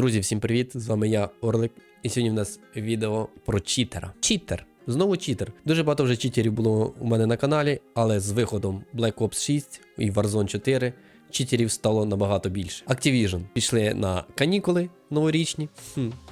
Друзі, всім привіт! З вами я, Орлик. І сьогодні в нас відео про читера. Читер. Знову читер. Дуже багато вже читерів було у мене на каналі, але з виходом Black Ops 6 і Warzone 4 читерів стало набагато більше. Activision пішли на канікули новорічні,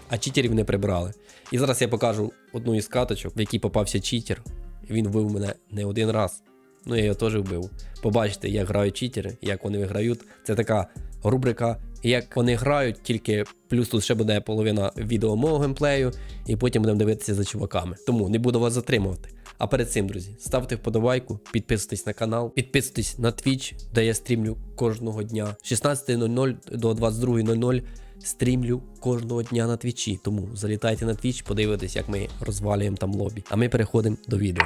а читерів не прибрали. І зараз я покажу одну із каточок, в якій попався читер. Він вбив мене не один раз. Ну, я його теж вбив. Побачите, як грають читери, як вони виграють. Це така рубрика, як вони грають, тільки плюс тут ще буде половина відео мого геймплею, і потім будемо дивитися за чуваками. Тому не буду вас затримувати. А перед цим, друзі, ставте вподобайку, підписуйтесь на канал, підписуйтесь на Twitch, де я стрімлю кожного дня. З 16.00 до 22.00 стрімлю кожного дня на твічі. Тому залітайте на Twitch, подивитесь, як ми розвалюємо там лобі. А ми переходимо до відео.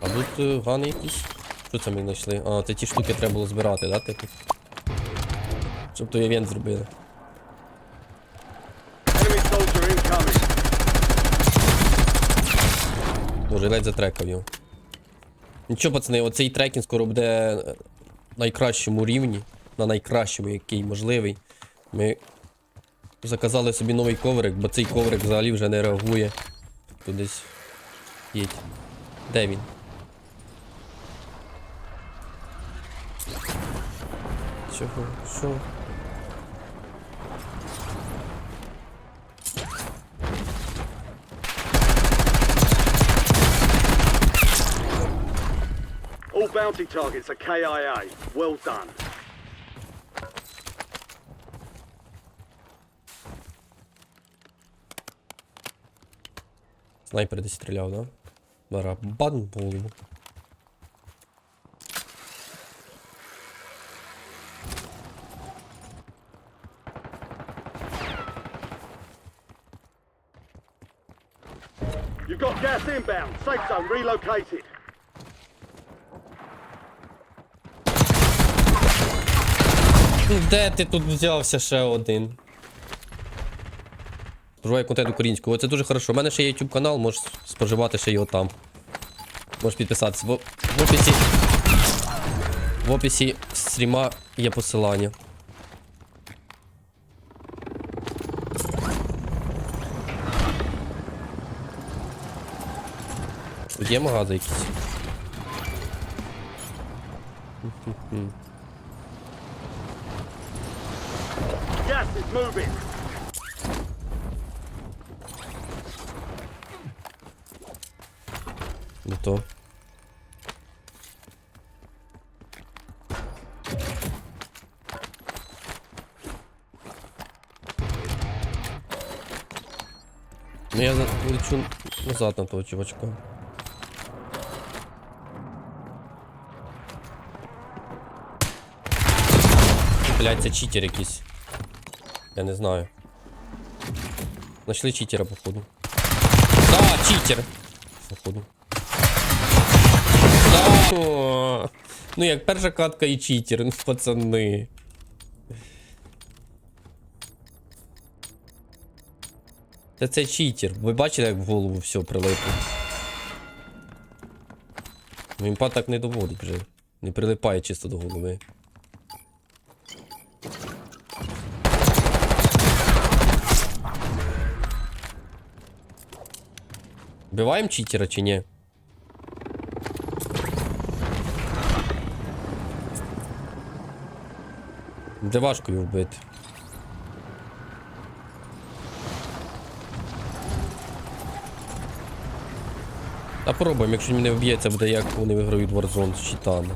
А тут е, гани якісь. Що це ми знайшли? А, це ті штуки треба було збирати, да, типу? Щоб той івент зробили. Боже, ледь затрекав його. Нічого, пацани, оцей трекінг скоро буде на найкращому рівні, на найкращому, який можливий. Ми заказали собі новий коврик, бо цей коврик взагалі вже не реагує. Тут десь їдь. Де він? Чого? Що? All bounty targets are KIA. Well done. Снайпер десь стріляв, да? Барабан в голову. You've got gas inbound. Safe zone relocated. Де ти тут взявся ще один? Споживаю контент українською. Оце дуже хорошо. У мене ще є YouTube канал, можеш споживати ще його там. Можеш підписатися. В, в описі. В описі стріма є посилання. Тут є магази якісь? Gas is moving. Не то. Ну я лечу назад на того чувачка. Блять, це читер якийсь. Я не знаю. Нашли читера, походу. Да, читер. Походу. Да. О, Ну як перша катка і читер, ну пацани. Та це читер. Ви бачили, як в голову все прилипло? Ну, Імпа так не доводить вже. Не прилипає чисто до голови. Вбиваємо читера чи ні? Де важко його вбити. Та пробуємо, якщо він не вб'ється, буде як вони виграють Warzone з щитами.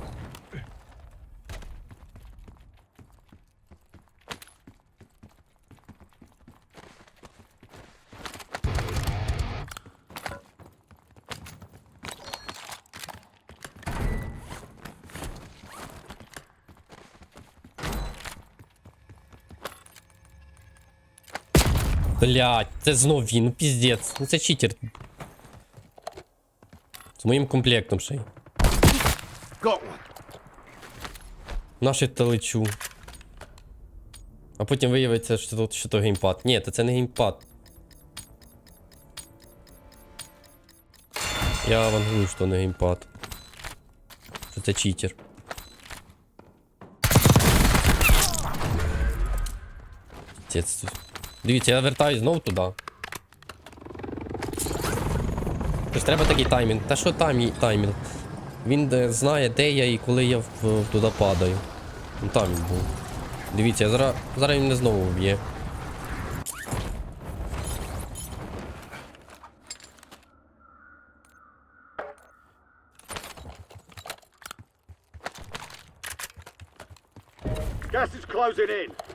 Блять, це знов він, ну піздець. Ну це читер. З моїм комплектом ще й. Got one. Наше та лечу. А потім виявиться, що тут що то геймпад. Ні, то це не геймпад. Я вангую, що не геймпад. Що це читер. Піздець. Дивіться, я вертаюсь знов туди. Тож треба такий таймінг. Та що там таймінг? Він е, знає, де я і коли я в, туди падаю. Ну там він був. Дивіться, зараз, зараз він мене знову вб'є. Gas is closing in.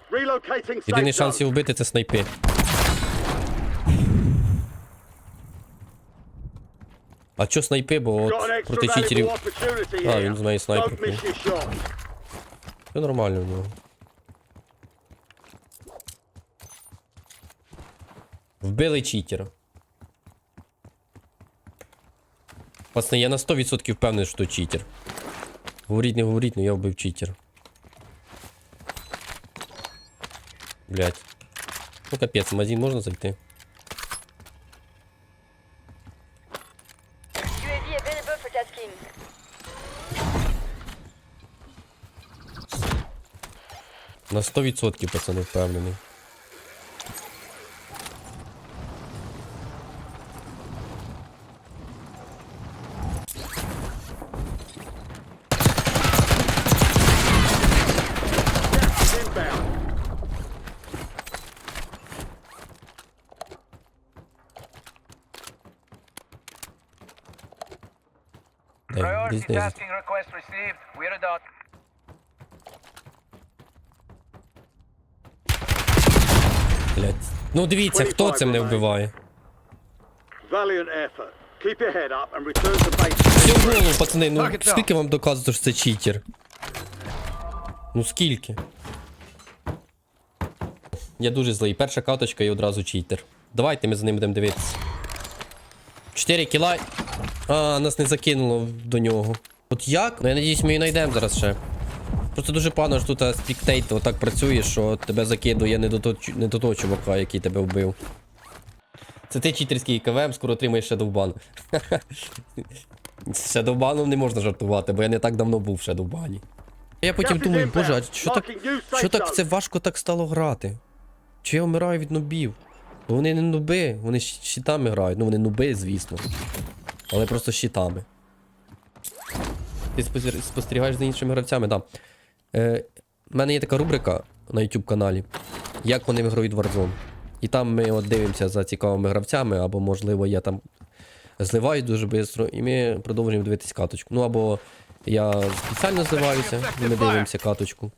Єдиний шанс його вбити це снайпи. А чо снайпи, бо от проти читерів А, він знає shot. все нормально в нього. Вбили читера. Пацани, я на 100% впевнений, що читер. Говоріть, не говоріть, але я вбив читера. Блять. Ну капець, в магазин можна зайти? На 100% пацани впевнений. Знизу. Блять. Ну дивіться, хто це мене вбиває. Valiant effort. Keep your head up and return to base. Все в голову, пацани, ну скільки вам доказувати, що це читер? Ну скільки? Я дуже злий. Перша каточка і одразу читер. Давайте ми за ним будемо дивитися. 4 кіла. А, нас не закинуло до нього. От як? Ну я надіюсь, ми її знайдемо зараз ще. Просто дуже погано, що тут спіктейт отак працює, що тебе закидує не до, того, не до того чувака, який тебе вбив. Це ти читерський КВМ, скоро отримаєш Shadowban. З Shadowbaном не можна жартувати, бо я не так давно був в Shadowban. Я потім думаю, боже, а що так, що так це важко так стало грати? Чи я вмираю від нубів? Ну вони не нуби, вони щитами грають. Ну вони нуби, звісно. Але просто щитами. Ти спостерігаєш- за іншими гравцями, так. Да. Е, У мене є така рубрика на YouTube каналі, як вони виграють Warzone. І там ми от дивимося за цікавими гравцями, або, можливо, я там зливаюсь дуже швидко, і ми продовжуємо дивитись каточку. Ну або я спеціально зливаюся, і ми дивимося каточку.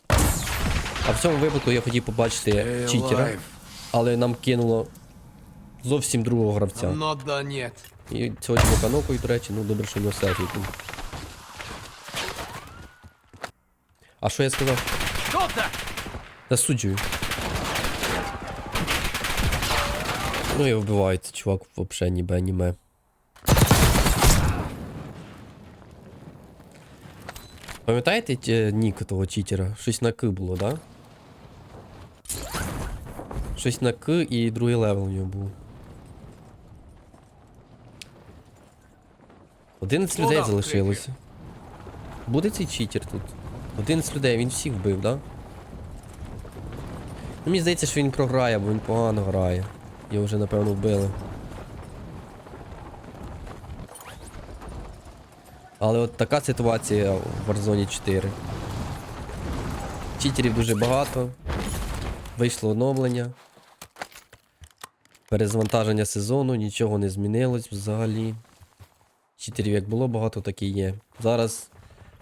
А в цьому випадку я хотів побачити читера, але нам кинуло зовсім другого гравця. Not done yet. І цього нокою, до речі, ну добре, що в нього селфі. А що я сказав? Засуджую. Ну і вбивається чувак вообще ніби аніме. Пам'ятаєте ті- нік того читера? Щось на К було, да? Щось на К і другий левел у нього був. 11 людей залишилося. Буде цей читер тут? 11 людей, він всіх вбив, да? Ну, мені здається, що він програє, бо він погано грає. Його вже напевно вбили. Але от така ситуація в Warzone 4. Читерів дуже багато. Вийшло оновлення. Перезвантаження сезону, нічого не змінилось взагалі. Читерів як було багато, так і є. Зараз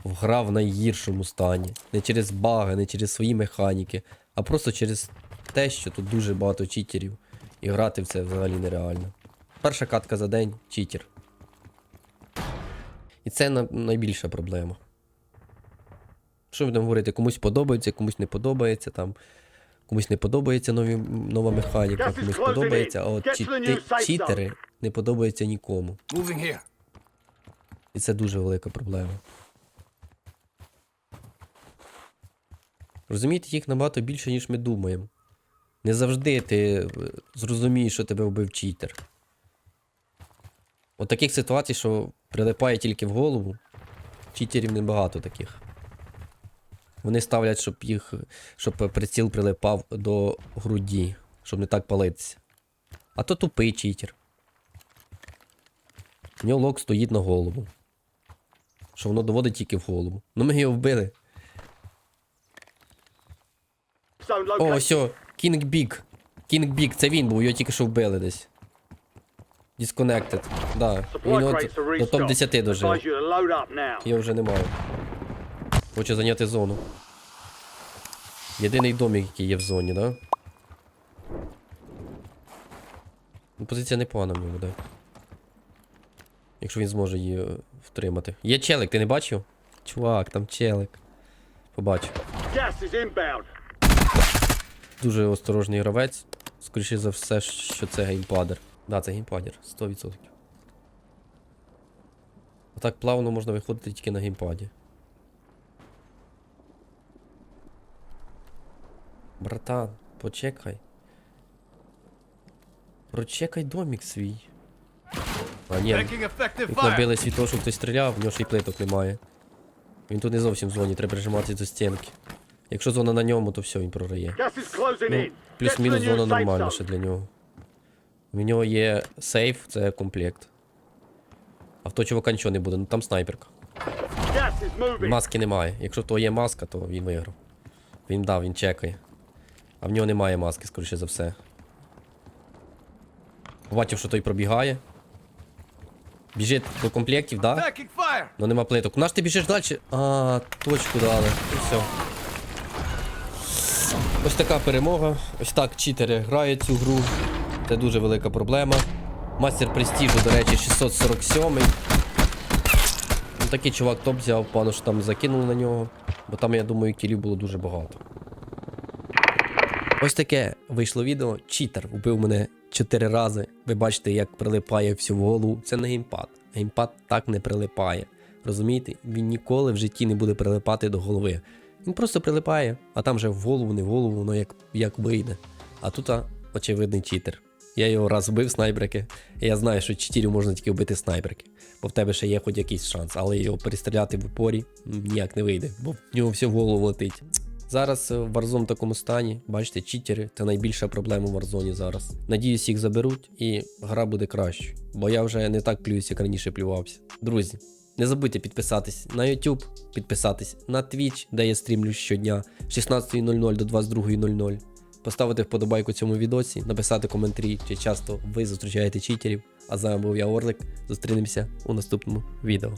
гра в найгіршому стані. Не через баги, не через свої механіки, а просто через те, що тут дуже багато читерів. І грати в це взагалі нереально. Перша катка за день читер. І це найбільша проблема. Що будемо говорити? Комусь подобається, комусь не подобається там. Комусь не подобається нові, нова механіка, комусь подобається, а от чити, читери не подобаються нікому. І це дуже велика проблема. Розумієте, їх набагато більше, ніж ми думаємо. Не завжди ти е, зрозумієш, що тебе вбив читер. От таких ситуацій, що прилипає тільки в голову, читерів небагато таких. Вони ставлять, щоб їх, щоб приціл прилипав до груді, щоб не так палитися. А то тупий читер. У нього лок стоїть на голову. Що воно доводить тільки в голову. Ну ми його вбили. О, все, Кінг Біг. Кінг Біг, це він був, його тільки що вбили десь. Disconnected. Да. Він от до топ-10 дожив. Його вже немає. Хоче зайняти зону. Єдиний домик, який є в зоні, да? Ну, позиція непогана в нього, да. Якщо він зможе її е, втримати. Є челик, ти не бачив? Чувак, там челик. Побачив. Inbound. Дуже осторожний гравець. Скоріше за все, що це геймпадер. Да, це геймпадер, 100%. Отак плавно можна виходити тільки на геймпаді. Братан, почекай. Прочекай домік свій. А ні, як набили світло, щоб хтось стріляв, в нього ще й плиток немає. Він тут не зовсім в зоні, треба прижиматися до стінки. Якщо зона на ньому, то все, він програє. Ну, плюс-мінус зона нормальна ще для нього. В нього є сейф, це комплект. А в того чувака нічого не буде, ну там снайперка. Маски немає. Якщо в того є маска, то він виграв. Він дав, він чекає. А в нього немає маски, скоріше за все. Побачив, що той пробігає. Біжить до комплектів, да? Ну нема плиток. Наш ти біжиш далі? А, точку дали. І все. Ось така перемога. Ось так читери грають цю гру. Це дуже велика проблема. Мастер престижу, до речі, 647. Ну, такий чувак топ взяв, пану що там закинули на нього. Бо там, я думаю, кілів було дуже багато. Ось таке вийшло відео. Читер убив мене 4 рази. Ви бачите, як прилипає всю голову. Це не геймпад. Геймпад так не прилипає. Розумієте? Він ніколи в житті не буде прилипати до голови. Він просто прилипає, а там вже в голову, не в голову, воно як, як вийде. А тут очевидний читер. Я його раз вбив снайперки, і я знаю, що читерів можна тільки вбити снайперки. Бо в тебе ще є хоч якийсь шанс, але його перестріляти в упорі ніяк не вийде, бо в нього все в голову летить. Зараз е, Warzone в такому стані, бачите, читери це найбільша проблема в Warzone зараз. Надіюсь, їх заберуть і гра буде краще, бо я вже не так плююсь, як раніше плювався. Друзі, не забудьте підписатись на YouTube, підписатись на Twitch, де я стрімлю щодня з 16.00 до 22.00. Поставити вподобайку цьому відосі, написати коментарі, чи часто ви зустрічаєте читерів. А з вами був я Орлик. Зустрінемося у наступному відео.